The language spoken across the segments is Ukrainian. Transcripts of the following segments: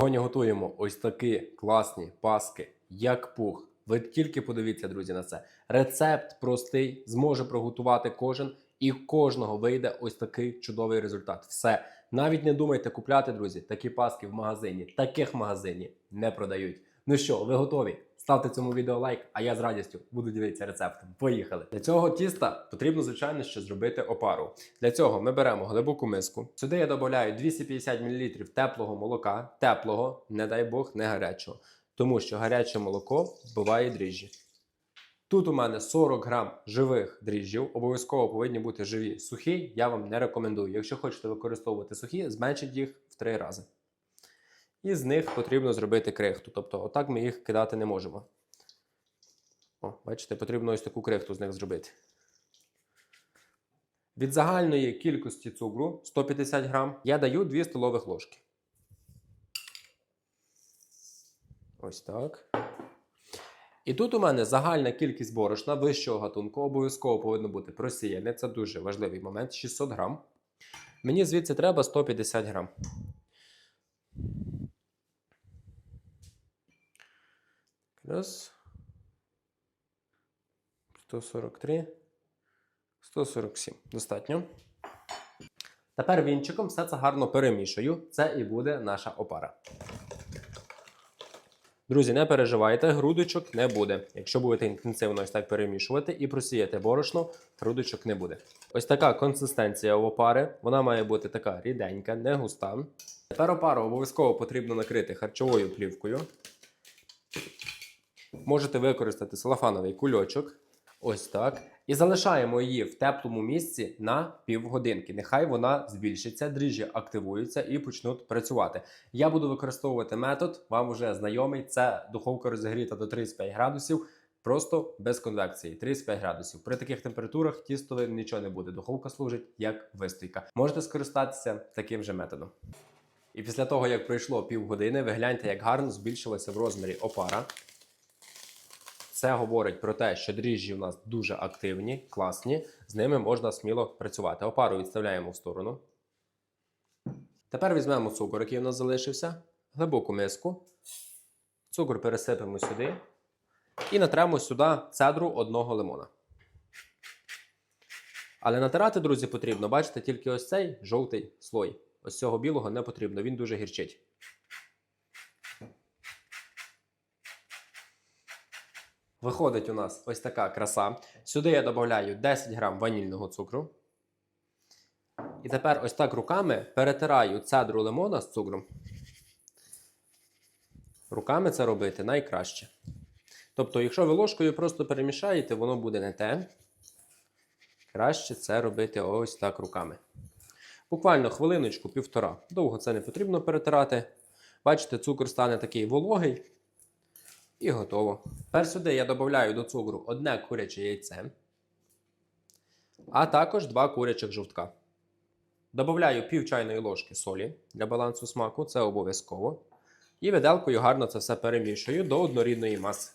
Сьогодні готуємо ось такі класні паски, як пух. Ви тільки подивіться, друзі, на це. Рецепт простий, зможе приготувати кожен, і кожного вийде ось такий чудовий результат. Все. Навіть не думайте купляти, друзі, такі паски в магазині. Таких магазині не продають. Ну що, ви готові? Ставте цьому відео лайк, а я з радістю буду ділитися рецептом. Поїхали! Для цього тіста потрібно, звичайно, ще зробити опару. Для цього ми беремо глибоку миску. Сюди я додаю 250 мл теплого молока, теплого, не дай Бог, не гарячого. Тому що гаряче молоко вбиває дріжджі. Тут у мене 40 грам живих дріжджів, обов'язково повинні бути живі. Сухі я вам не рекомендую. Якщо хочете використовувати сухі, зменшіть їх в 3 рази. І з них потрібно зробити крихту. Тобто, отак ми їх кидати не можемо. О, бачите, потрібно ось таку крихту з них зробити. Від загальної кількості цукру 150 грам я даю 2 столових ложки. Ось так. І тут у мене загальна кількість борошна вищого гатунку обов'язково повинно бути просіяне. Це дуже важливий момент 600 грам. Мені звідси треба 150 грам. Раз. 143. 147. Достатньо. Тепер вінчиком все це гарно перемішую. Це і буде наша опара. Друзі, не переживайте, грудочок не буде. Якщо будете інтенсивно ось так перемішувати і просіяти борошно, грудочок не буде. Ось така консистенція у опари. Вона має бути така ріденька, не густа. Тепер опару обов'язково потрібно накрити харчовою плівкою. Можете використати салафановий кульочок. Ось так. І залишаємо її в теплому місці на півгодинки. Нехай вона збільшиться, дріжджі активуються і почнуть працювати. Я буду використовувати метод, вам вже знайомий. Це духовка розігріта до 35 градусів, просто без конвекції. 35 градусів. При таких температурах тістове нічого не буде. Духовка служить як вистойка. Можете скористатися таким же методом. І після того, як пройшло півгодини, ви гляньте, як гарно збільшилася в розмірі опара. Це говорить про те, що дріжджі у нас дуже активні, класні, з ними можна сміло працювати. Опару відставляємо в сторону. Тепер візьмемо цукор, який у нас залишився, глибоку миску. Цукор пересипемо сюди і натремо сюди цедру одного лимона. Але натирати, друзі, потрібно, бачите, тільки ось цей жовтий слой. Ось цього білого не потрібно, він дуже гірчить. Виходить у нас ось така краса. Сюди я додаю 10 грам ванільного цукру. І тепер ось так руками перетираю цедру лимона з цукром. Руками це робити найкраще. Тобто, якщо ви ложкою просто перемішаєте, воно буде не те. Краще це робити ось так руками. Буквально хвилиночку, півтора. Довго це не потрібно перетирати. Бачите, цукор стане такий вологий. І готово. Тепер сюди я додаю до цукру одне куряче яйце, а також два курячих жовтка. Додаю пів чайної ложки солі для балансу смаку, це обов'язково. І виделкою гарно це все перемішую до однорідної маси.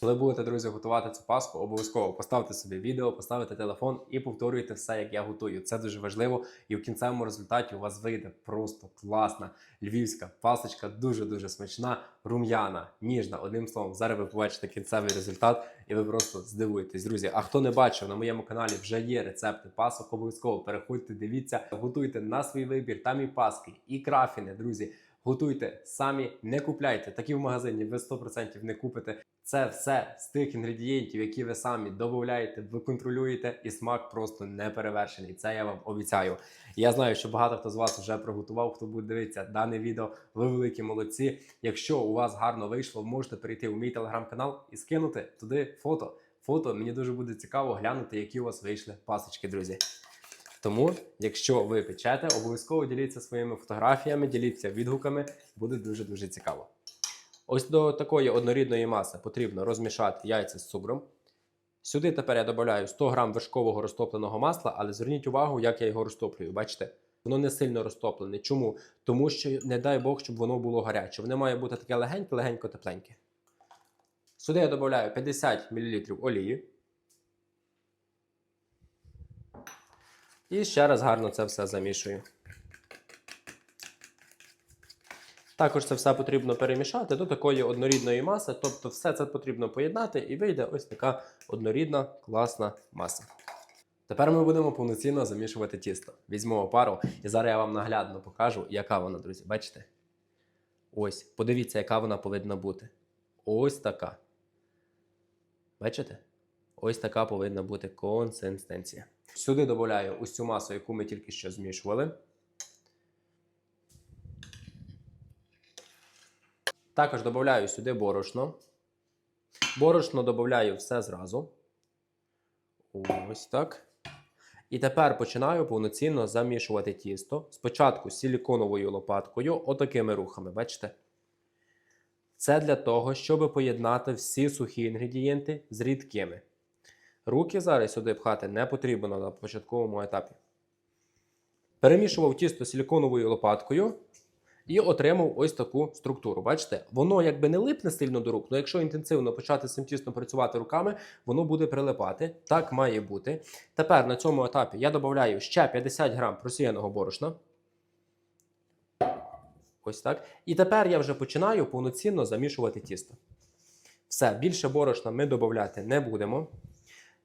Коли будете, друзі, готувати цю паску, обов'язково поставте собі відео, поставите телефон і повторюйте все, як я готую. Це дуже важливо. І в кінцевому результаті у вас вийде просто класна львівська пасочка, дуже-дуже смачна, рум'яна, ніжна. Одним словом, зараз ви побачите кінцевий результат, і ви просто здивуєтесь, друзі. А хто не бачив, на моєму каналі вже є рецепти пасок. Обов'язково переходьте, дивіться, готуйте на свій вибір. Там і паски, і крафіни, друзі. Готуйте самі, не купляйте. Такі в магазині ви 100% не купите. Це все з тих інгредієнтів, які ви самі додаєте, ви контролюєте, і смак просто не перевершений. Це я вам обіцяю. Я знаю, що багато хто з вас вже приготував, хто буде дивитися дане відео. Ви великі молодці. Якщо у вас гарно вийшло, можете перейти у мій телеграм-канал і скинути туди фото. Фото мені дуже буде цікаво глянути, які у вас вийшли пасочки, друзі. Тому, якщо ви печете, обов'язково діліться своїми фотографіями, діліться відгуками, буде дуже дуже цікаво. Ось до такої однорідної маси потрібно розмішати яйця з цукром. Сюди тепер я додаю 100 г вершкового розтопленого масла, але зверніть увагу, як я його розтоплюю. Бачите? Воно не сильно розтоплене. Чому? Тому що, не дай Бог, щоб воно було гаряче. Воно має бути таке легеньке, легенько тепленьке. Сюди я додаю 50 мл олії. І ще раз гарно це все замішую. Також це все потрібно перемішати до такої однорідної маси, тобто все це потрібно поєднати і вийде ось така однорідна класна маса. Тепер ми будемо повноцінно замішувати тісто. Візьмемо опару і зараз я вам наглядно покажу, яка вона, друзі. Бачите? Ось, подивіться, яка вона повинна бути. Ось така. Бачите? Ось така повинна бути консистенція. Сюди додаю цю масу, яку ми тільки що змішували. Також додаю сюди борошно. Борошно додаю все зразу. Ось так. І тепер починаю повноцінно замішувати тісто. Спочатку силіконовою лопаткою, отакими рухами, бачите? Це для того, щоб поєднати всі сухі інгредієнти з рідкими. Руки зараз сюди пхати не потрібно на початковому етапі. Перемішував тісто силіконовою лопаткою і отримав ось таку структуру. Бачите, воно якби не липне сильно до рук, але якщо інтенсивно почати цим тістом працювати руками, воно буде прилипати. Так має бути. Тепер на цьому етапі я додаю ще 50 грам просіяного борошна. Ось так. І тепер я вже починаю повноцінно замішувати тісто. Все, більше борошна ми додати не будемо.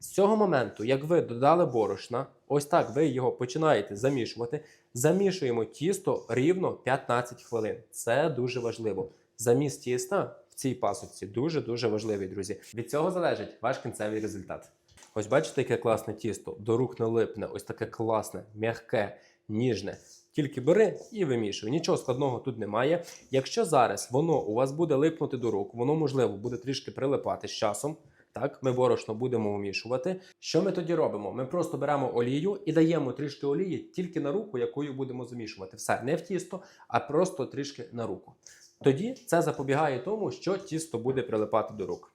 З цього моменту, як ви додали борошна, ось так ви його починаєте замішувати. Замішуємо тісто рівно 15 хвилин. Це дуже важливо. Заміс тіста в цій пасочці дуже-дуже важливий, друзі. Від цього залежить ваш кінцевий результат. Ось бачите, яке класне тісто, до рук не липне, ось таке класне, м'яке, ніжне. Тільки бери і вимішуй. Нічого складного тут немає. Якщо зараз воно у вас буде липнути до рук, воно можливо буде трішки прилипати з часом. Так, ми борошно будемо вмішувати. Що ми тоді робимо? Ми просто беремо олію і даємо трішки олії тільки на руку, якою будемо замішувати. Все, не в тісто, а просто трішки на руку. Тоді це запобігає тому, що тісто буде прилипати до рук.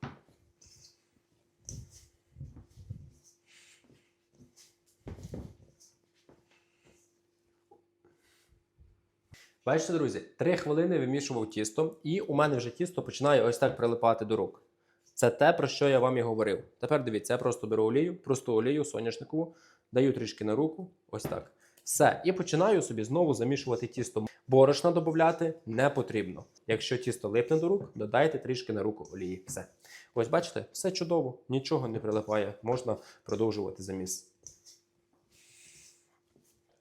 Бачите, друзі, 3 хвилини вимішував тісто, і у мене вже тісто починає ось так прилипати до рук. Це те, про що я вам і говорив. Тепер дивіться, я просто беру олію, просту олію соняшникову, даю трішки на руку, ось так. Все. І починаю собі знову замішувати тісто. Борошна додати не потрібно. Якщо тісто липне до рук, додайте трішки на руку олії. Все. Ось бачите, все чудово, нічого не прилипає, можна продовжувати заміс.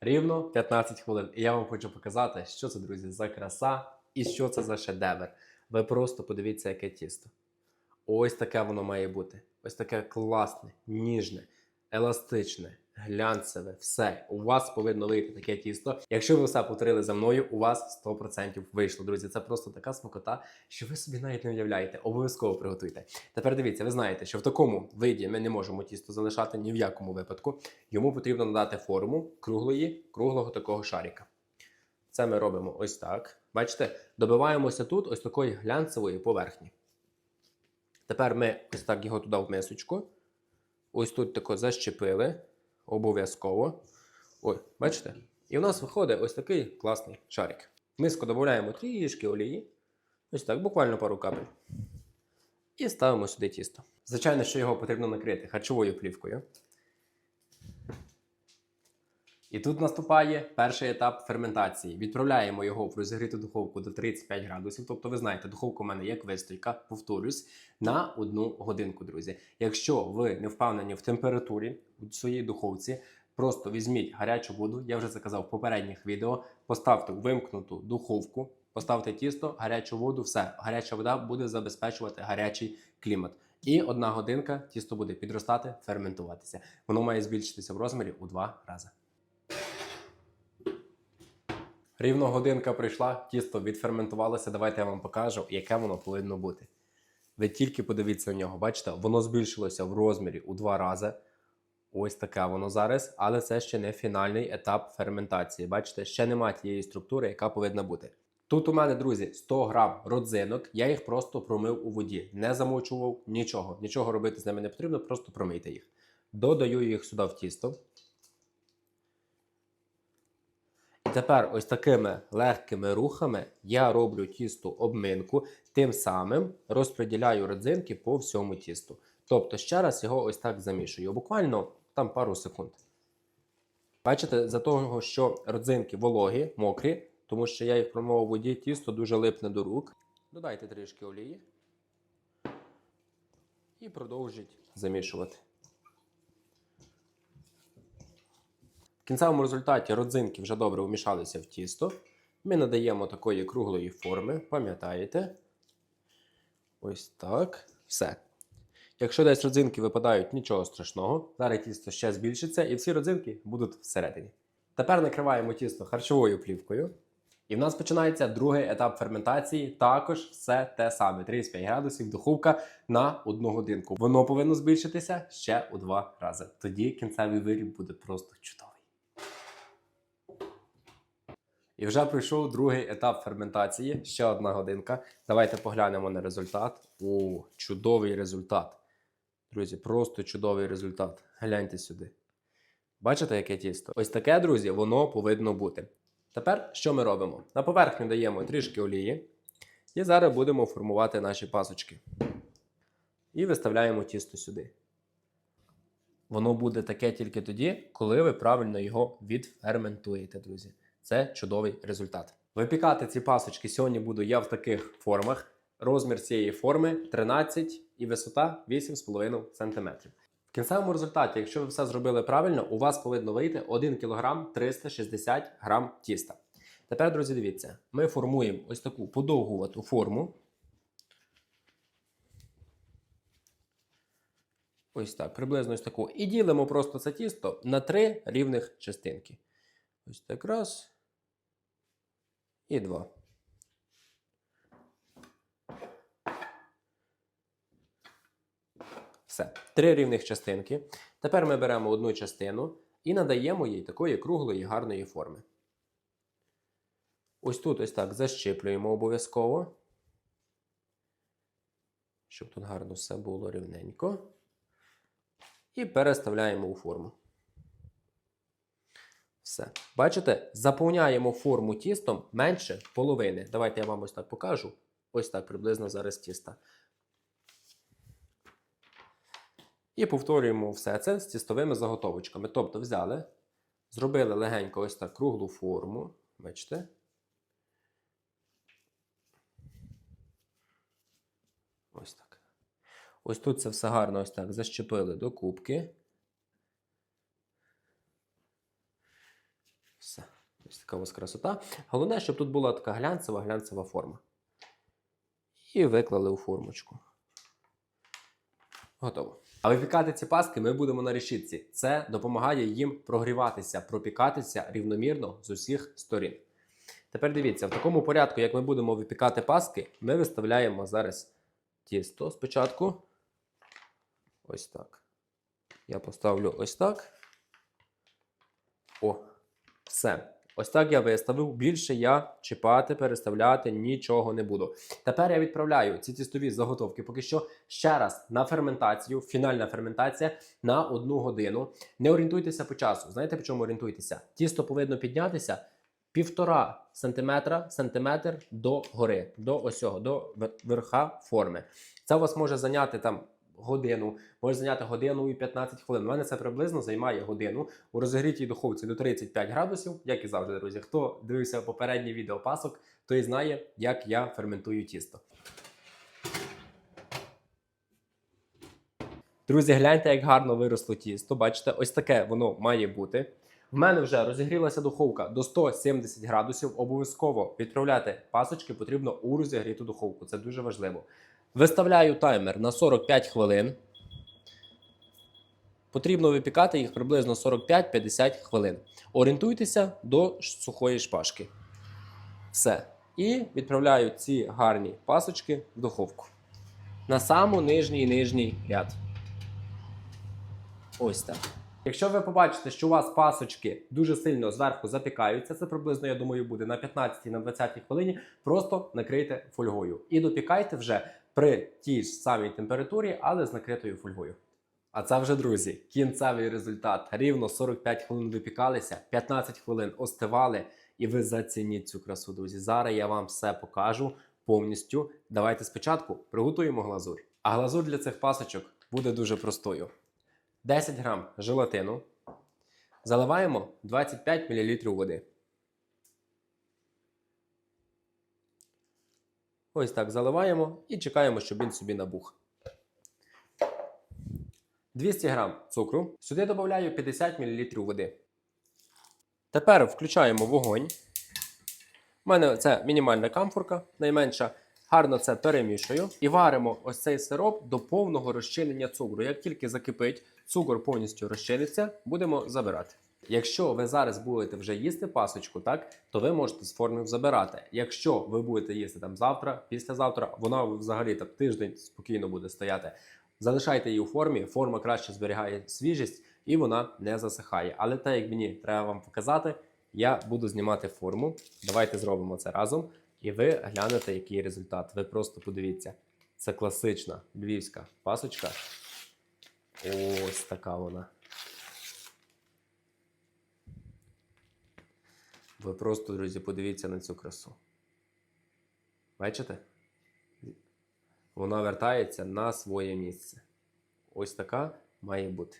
Рівно 15 хвилин. І я вам хочу показати, що це, друзі, за краса і що це за шедевр. Ви просто подивіться, яке тісто. Ось таке воно має бути. Ось таке класне, ніжне, еластичне, глянцеве. Все. У вас повинно вийти таке тісто. Якщо ви все повторили за мною, у вас 100% вийшло, друзі. Це просто така смакота, що ви собі навіть не уявляєте. Обов'язково приготуйте. Тепер дивіться, ви знаєте, що в такому виді ми не можемо тісто залишати ні в якому випадку. Йому потрібно надати форму круглої, круглого такого шарика. Це ми робимо ось так. Бачите, добиваємося тут ось такої глянцевої поверхні. Тепер ми ось так його туди в мисочку. Ось тут тако защепили. Обов'язково. Ой, бачите? І в нас виходить ось такий класний шарик. В миску додаємо трішки олії. Ось так, буквально пару капель. І ставимо сюди тісто. Звичайно, що його потрібно накрити харчовою плівкою. І тут наступає перший етап ферментації. Відправляємо його в розігріту духовку до 35 градусів. Тобто, ви знаєте, духовка у мене як вистойка, повторюсь, на одну годинку, друзі. Якщо ви не впевнені в температурі у своїй духовці, просто візьміть гарячу воду. Я вже заказав в попередніх відео. Поставте вимкнуту духовку, поставте тісто, гарячу воду, все. Гаряча вода буде забезпечувати гарячий клімат. І одна годинка тісто буде підростати, ферментуватися. Воно має збільшитися в розмірі у два рази. Рівно годинка прийшла, тісто відферментувалося. Давайте я вам покажу, яке воно повинно бути. Ви тільки подивіться в нього, бачите, воно збільшилося в розмірі у два рази. Ось таке воно зараз, але це ще не фінальний етап ферментації. Бачите, ще немає тієї структури, яка повинна бути. Тут у мене, друзі, 100 грам родзинок, я їх просто промив у воді, не замочував нічого. Нічого робити з ними не потрібно, просто промийте їх. Додаю їх сюди в тісто. І тепер ось такими легкими рухами я роблю тісто обминку, тим самим розподіляю родзинки по всьому тісту. Тобто ще раз його ось так замішую, буквально там пару секунд. Бачите, за того, що родзинки вологі, мокрі, тому що я їх промовив у воді, тісто дуже липне до рук. Додайте трішки олії і продовжіть замішувати. В кінцевому результаті родзинки вже добре вмішалися в тісто. Ми надаємо такої круглої форми, пам'ятаєте? Ось так. Все. Якщо десь родзинки випадають, нічого страшного. Зараз тісто ще збільшиться, і всі родзинки будуть всередині. Тепер накриваємо тісто харчовою плівкою. І в нас починається другий етап ферментації. Також все те саме: 35 градусів, духовка на одну годинку. Воно повинно збільшитися ще у два рази. Тоді кінцевий виріб буде просто чудовий. І вже пройшов другий етап ферментації. Ще одна годинка. Давайте поглянемо на результат. О, чудовий результат. Друзі, просто чудовий результат. Гляньте сюди. Бачите, яке тісто? Ось таке, друзі, воно повинно бути. Тепер що ми робимо? На поверхню даємо трішки олії. І зараз будемо формувати наші пасочки. І виставляємо тісто сюди. Воно буде таке тільки тоді, коли ви правильно його відферментуєте, друзі. Це чудовий результат. Випікати ці пасочки сьогодні буду я в таких формах. Розмір цієї форми 13 і висота 8,5 см. В кінцевому результаті, якщо ви все зробили правильно, у вас повинно вийти 1 кг 360 г тіста. Тепер, друзі, дивіться, ми формуємо ось таку подовгувату форму. Ось так, приблизно ось таку. І ділимо просто це тісто на три рівних частинки. Ось так раз. І два. Все. Три рівних частинки. Тепер ми беремо одну частину і надаємо їй такої круглої гарної форми. Ось тут ось так защіплюємо обов'язково. Щоб тут гарно все було рівненько. І переставляємо у форму. Все. Бачите, заповняємо форму тістом менше половини. Давайте я вам ось так покажу. Ось так приблизно зараз тіста. І повторюємо все це з тістовими заготовочками. Тобто взяли, зробили легенько ось так круглу форму. Бачите? Ось так. Ось тут це все гарно ось так защепили до кубки. Все. Ось така у вас красота. Головне, щоб тут була така глянцева глянцева форма. І виклали у формочку. Готово. А випікати ці паски ми будемо на решітці. Це допомагає їм прогріватися, пропікатися рівномірно з усіх сторін. Тепер дивіться, в такому порядку, як ми будемо випікати паски, ми виставляємо зараз тісто спочатку. Ось так. Я поставлю ось так. О, все. Ось так я виставив. Більше я чіпати, переставляти нічого не буду. Тепер я відправляю ці тістові заготовки поки що ще раз на ферментацію, фінальна ферментація на одну годину. Не орієнтуйтеся по часу. Знаєте, по чому орієнтуйтеся? Тісто повинно піднятися півтора сантиметра, сантиметр до гори, до осього, до верха форми. Це у вас може зайняти там годину, може зайняти годину і 15 хвилин. У мене це приблизно займає годину у розігрітій духовці до 35 градусів, як і завжди, друзі. Хто дивився попереднє відео пасок, той знає, як я ферментую тісто. Друзі, гляньте, як гарно виросло тісто. Бачите, ось таке воно має бути. В мене вже розігрілася духовка до 170 градусів. Обов'язково відправляти пасочки потрібно у розігріту духовку. Це дуже важливо. Виставляю таймер на 45 хвилин. Потрібно випікати їх приблизно 45-50 хвилин. Орієнтуйтеся до сухої шпажки. Все. І відправляю ці гарні пасочки в духовку. На саму нижній нижній ряд. Ось так. Якщо ви побачите, що у вас пасочки дуже сильно зверху запікаються, це приблизно, я думаю, буде на 15 на 20 хвилині. Просто накрийте фольгою. І допікайте вже при тій ж самій температурі, але з накритою фольгою. А це вже, друзі, кінцевий результат. Рівно 45 хвилин випікалися, 15 хвилин остивали, і ви зацініть цю красу, друзі. Зараз я вам все покажу повністю. Давайте спочатку приготуємо глазурь. А глазурь для цих пасочок буде дуже простою. 10 грам желатину. Заливаємо 25 мл води. Ось так заливаємо і чекаємо, щоб він собі набух. 200 грам цукру. Сюди додаю 50 мл води. Тепер включаємо вогонь. У мене це мінімальна камфорка, найменша. Гарно це перемішую і варимо ось цей сироп до повного розчинення цукру. Як тільки закипить, цукор повністю розчиниться, будемо забирати. Якщо ви зараз будете вже їсти пасочку, так то ви можете з форми забирати. Якщо ви будете їсти там завтра, післязавтра, вона взагалі там тиждень спокійно буде стояти. Залишайте її у формі, форма краще зберігає свіжість і вона не засихає. Але те, як мені треба вам показати, я буду знімати форму. Давайте зробимо це разом. І ви глянете, який результат. Ви просто подивіться. Це класична львівська пасочка. Ось така вона. Ви просто, друзі, подивіться на цю красу. Бачите? Вона вертається на своє місце. Ось така має бути.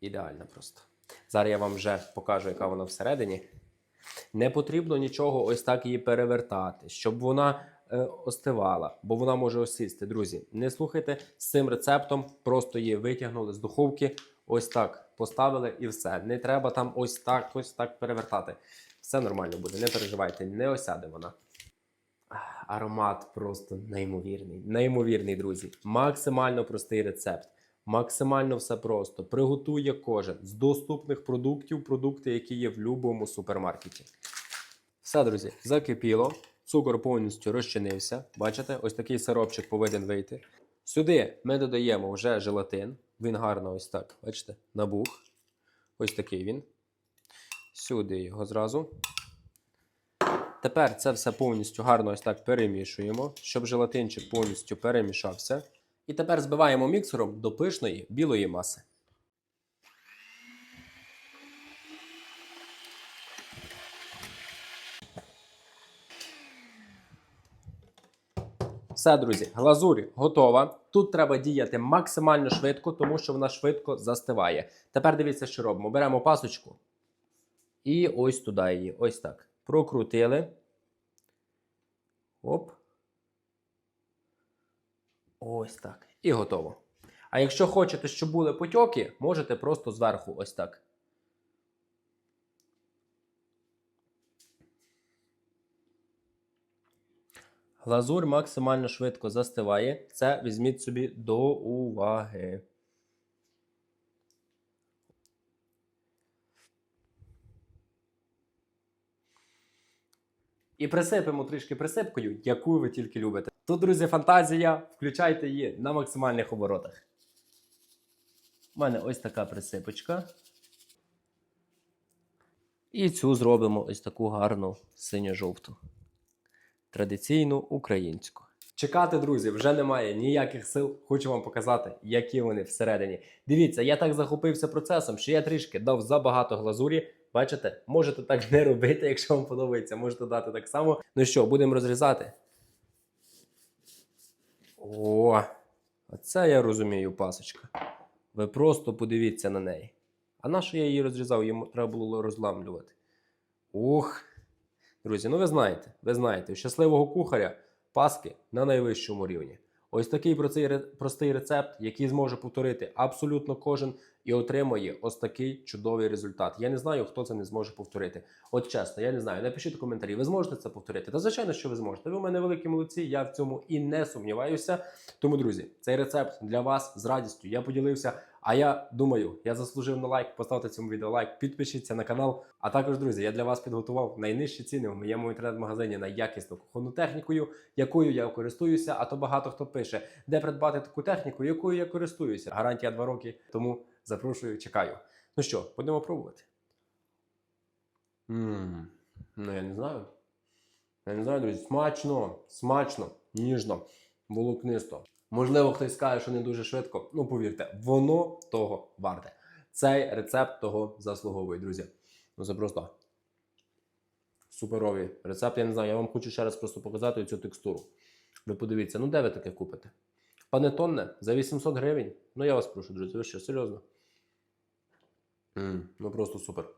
Ідеальна просто. Зараз я вам вже покажу, яка вона всередині. Не потрібно нічого ось так її перевертати, щоб вона е, остивала, бо вона може осісти. Друзі, не слухайте з цим рецептом, просто її витягнули з духовки, ось так поставили і все. Не треба там ось так, ось так перевертати. Все нормально буде, не переживайте, не осяде вона. Аромат просто неймовірний. Неймовірний, друзі. Максимально простий рецепт. Максимально все просто. Приготує кожен з доступних продуктів, продукти, які є в будь-якому супермаркеті. Все, друзі, закипіло. Цукор повністю розчинився. Бачите, ось такий сиропчик повинен вийти. Сюди ми додаємо вже желатин. Він гарно ось так, бачите, набух. Ось такий він. Сюди його зразу. Тепер це все повністю гарно ось так перемішуємо, щоб желатинчик повністю перемішався. І тепер збиваємо міксером до пишної білої маси. Все, друзі, глазурь готова. Тут треба діяти максимально швидко, тому що вона швидко застиває. Тепер дивіться, що робимо. Беремо пасочку і ось туди її. Ось так. Прокрутили. Оп. Ось так. І готово. А якщо хочете, щоб були потьоки, можете просто зверху ось так. Глазурь максимально швидко застиває. Це візьміть собі до уваги. І присипемо трішки присипкою, яку ви тільки любите. Тут, друзі, фантазія. Включайте її на максимальних оборотах. У мене ось така присипочка. І цю зробимо ось таку гарну синьо-жовту. Традиційну українську. Чекати, друзі, вже немає ніяких сил. Хочу вам показати, які вони всередині. Дивіться, я так захопився процесом, що я трішки дав забагато глазурі. Бачите, можете так не робити, якщо вам подобається, можете дати так само. Ну що, будемо розрізати. О, оце я розумію, пасочка. Ви просто подивіться на неї. А на що я її розрізав? Йому треба було розламлювати. Ух. Друзі, ну ви знаєте, ви знаєте, у щасливого кухаря паски на найвищому рівні. Ось такий простий ре- простий рецепт, який зможе повторити абсолютно кожен і отримує ось такий чудовий результат. Я не знаю, хто це не зможе повторити. От чесно, я не знаю. Напишіть коментарі, ви зможете це повторити? Та звичайно, що ви зможете. Ви у мене великі молодці, я в цьому і не сумніваюся. Тому, друзі, цей рецепт для вас з радістю я поділився. А я думаю, я заслужив на лайк. Поставте цьому відео лайк, підпишіться на канал. А також, друзі, я для вас підготував найнижчі ціни в моєму інтернет-магазині на якісну кухонну технікою, якою я користуюся. А то багато хто пише, де придбати таку техніку, якою я користуюся. Гарантія 2 роки. Тому запрошую, чекаю. Ну що, будемо пробувати. Ммм, ну я не знаю. Я не знаю, друзі, смачно, смачно, ніжно, волокнисто. Можливо, хтось скаже, що не дуже швидко. Ну, повірте, воно того варте. Цей рецепт того заслуговує, друзі. Ну це просто суперовий рецепт. Я не знаю, я вам хочу ще раз просто показати цю текстуру. Ви подивіться, ну де ви таке купите? Панетонне за 800 гривень. Ну я вас прошу, друзі, ви що, серйозно? М, ну просто супер.